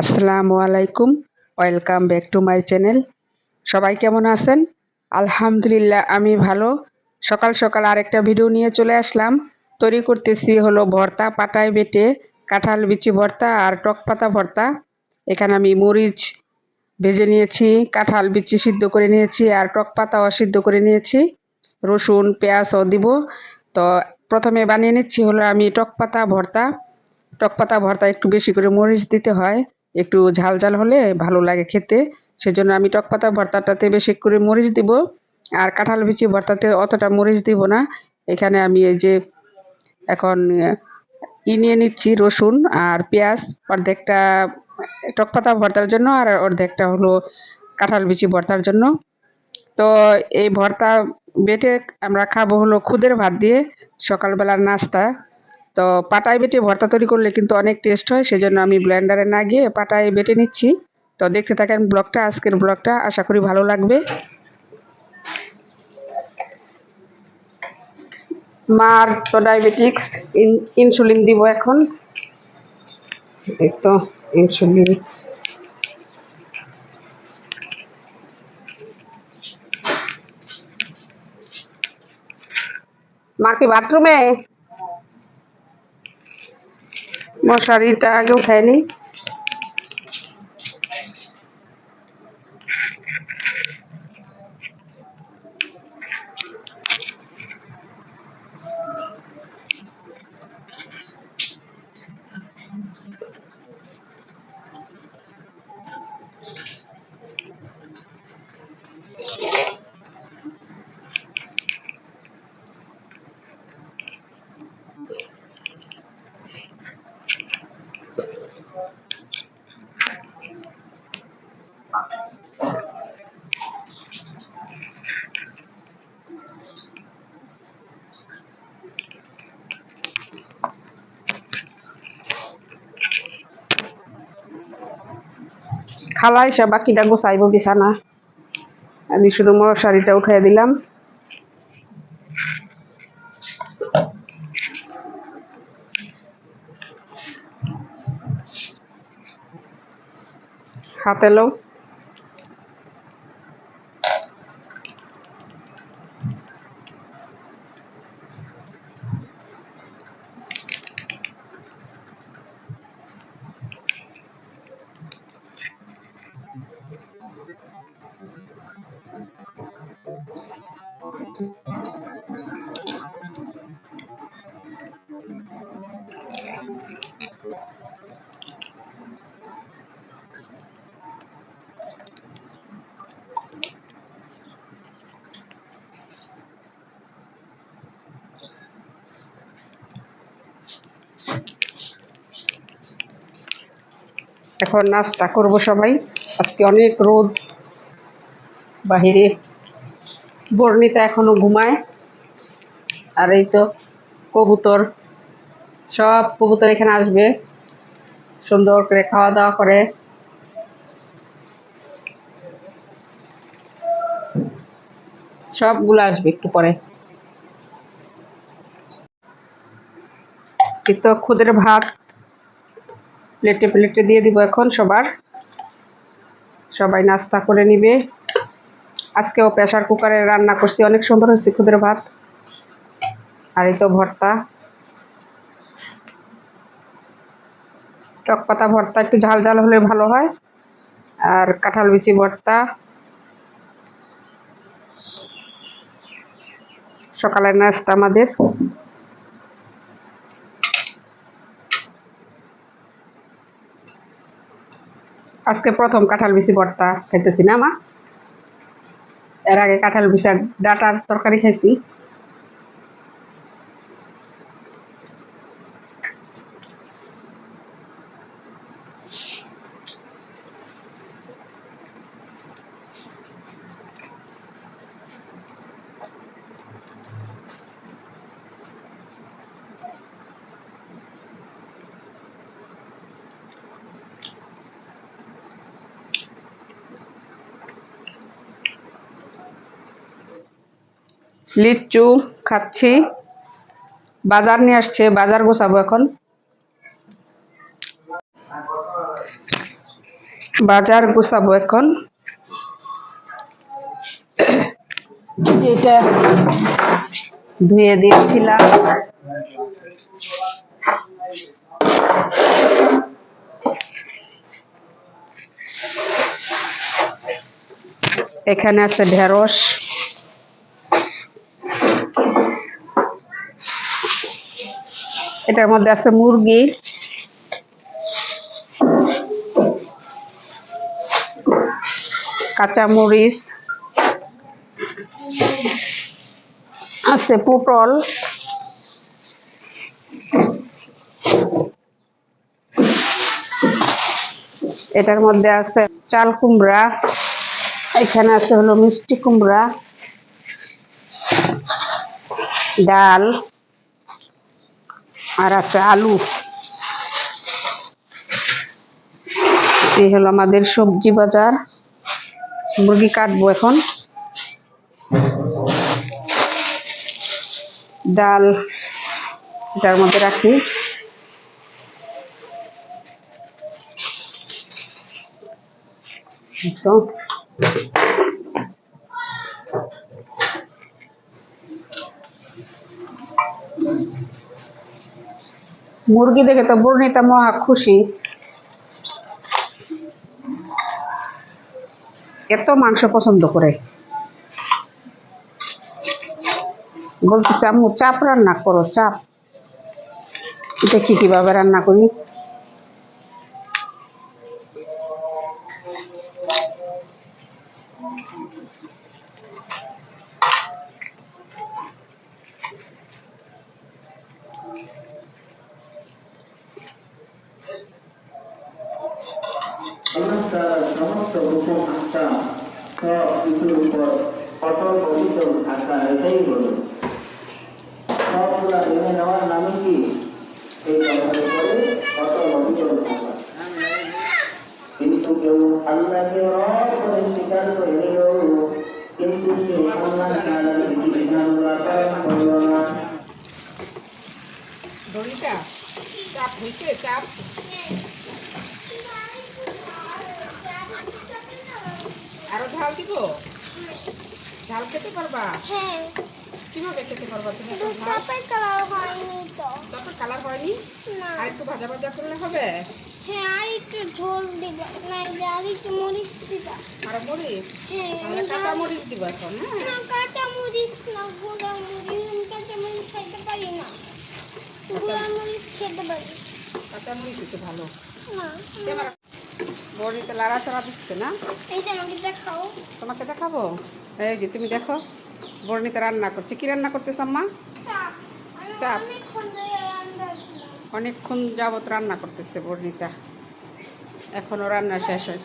আসসালামু আলাইকুম। Welcome back to my channel সবাই কেমন আছেন? আলহামদুলিল্লাহ, আমি ভালো। সকাল সকাল আরেকটা ভিডিও নিয়ে চলে আসলাম। তৈরি করতেছি হলো ভর্তা, পাটায় বেটে কাঁঠাল বিচি ভর্তা আর টক পাতা ভর্তা। এখানে আমি মরিচ ভেজে নিয়েছি, কাঁঠাল বিচি সিদ্ধ করে নিয়েছি আর টক পাতাও সিদ্ধ করে নিয়েছি। রসুন, পেঁয়াজও দিব। তো প্রথমে বানিয়ে নিচ্ছি হলো আমি টক পাতা ভর্তা। টক পাতা ভর্তা একটু বেশি করে মরিচ দিতে হয়। একটু ঝাল ঝাল হলে ভালো লাগে খেতে। সেজন্য আমি টক পাতা ভর্তাটাতে বেশি করে মরিচ দিব। আর কাঁঠাল বিচি ভর্তাতে অতটা মরিচ দিব না। এখানে আমি এই যে এখন ই নিয়ে নিচ্ছি রসুন আর পেঁয়াজ অর্ধেকটা টক পাতা ভর্তার জন্য আর অর্ধেকটা হলো কাঁঠাল বিচি ভর্তার জন্য। তো এই ভর্তা বেটে আমরা খাব হলো খুদের ভাত দিয়ে সকালবেলার নাস্তা। তো পাটায় বেটে ভর্তা তৈরি করলে কিন্তু অনেক টেস্ট হয়, সেজন্য আমি ব্লেন্ডারে না গিয়ে পাটায় বেটে নিচ্ছি। তো দেখতে থাকেন ব্লগটা, আজকের ব্লগটা, আশা করি ভালো লাগবে। মার তো ডায়াবেটিক্স ইনসুলিন দিব এখন। তো ইনসুলিন। মা কি বাথরুমে? মশারিটা আগে উঠায় খালা এসে বাকিটা গোছাইব বিছানা। আমি শুধু মশারিটা উঠাই দিলাম। হাতে লো এখন নাস্তা করব সবাই। আজকে অনেক রোদ। বাহিরে বর্ণিতা এখনও ঘুমায়। আর এই তো কবুতর। সব কবুতর এখানে আসবে। সুন্দর করে খাওয়া দাওয়া করে। সবগুলো আসবে একটু পরে। কিন্তু খুদের ভাত। প্লেটে প্লেটে দিয়ে দিব এখন সবার। সবাই নাস্তা করে নিবে। আজকেও প্রেশার কুকারে রান্না করছি। অনেক সুন্দর হয়েছে খুদের ভাত। আর এই তো ভর্তা। টক পাতা ভর্তা, একটু ঝাল ঝাল হলে ভালো হয়। আর কাঁঠাল বিচি ভর্তা। সকালের নাস্তা আমাদের। আজকে প্রথম কাঁঠাল বিচি ভর্তা খাইতেছি না মা। এর আগে কাঁঠাল বিচার ডাটার তরকারি খাইছি। লিচু খাচ্ছি। বাজার নিয়ে আসছে, বাজার গোছাবো এখন। বাজার গুছাবো এখন। যেটা ধুয়ে দিয়েছিলাম। এখানে আছে ঢেঁড়স। এটার মধ্যে আছে মুরগি। কাঁচামরিচ। আছে পটল। এটার মধ্যে আছে চাল কুমড়া। এখানে আছে হলো মিষ্টি কুমড়া। ডাল। আর আছে আলু। এই হলো আমাদের সবজি বাজার। মুরগি কাটবো এখন। ডাল যার মধ্যে রাখি। তো। মুরগি দেখে তো বর্ণিতা মহা খুশি। এত মাংস পছন্দ করে। বলতেছে, আম্মু, চাপ রান্না করো, চাপ। দেখি কীভাবে রান্না করি? তাআলার সমস্ত হুকুম আহকাম সব কিছুর উপর অটল অবিচল থাকা এটাই হলো। সবগুলা মেনে নেওয়ার নামে কি? এই কথার উপরে অটল অবিচল থাকা কিন্তু কেউ আল্লাহকে রব করে স্বীকার করে নিল কিন্তু কেউ আল্লাহ তাআলার বিধিবিধানগুলো পালন করল না। দড়িটা চাপ হয়েছে চাপ। আরও ঝাল দিব? ঝাল খেতে পারবা? হ্যাঁ। কীভাবে খেতে পারবা তুমি চপের কালার হয়নি তো। যত কালার হয়নি? না। আর একটু ভাজা ভাজা করলে হবে? হ্যাঁ আর একটু ঝোল দিবা। না আর একটু মরিচ দিবা। আর মরিচ? হ্যাঁ কাঁচা মরিচ দিব হ্যাঁ না? কাঁচা মরিচ না গুঁড়া মরিচ। কাঁচা মরিচ খেতে পারি না। গুঁড়া মরিচ খেতে পারি। কাঁচা মরিচ একটু ভালো। না বড়িতে লাড়াচাড়া দিচ্ছে না? এই যে আমাকে দেখাও। তোমাকে দেখাবো? এই যে তুমি দেখো বর্ণিতে রান্না করছে। কি রান্না করতেছ আম্মা? চাপ। অনেকক্ষণ যাবত রান্না করতেছে বর্ণিতা এখনও রান্না শেষ হয়।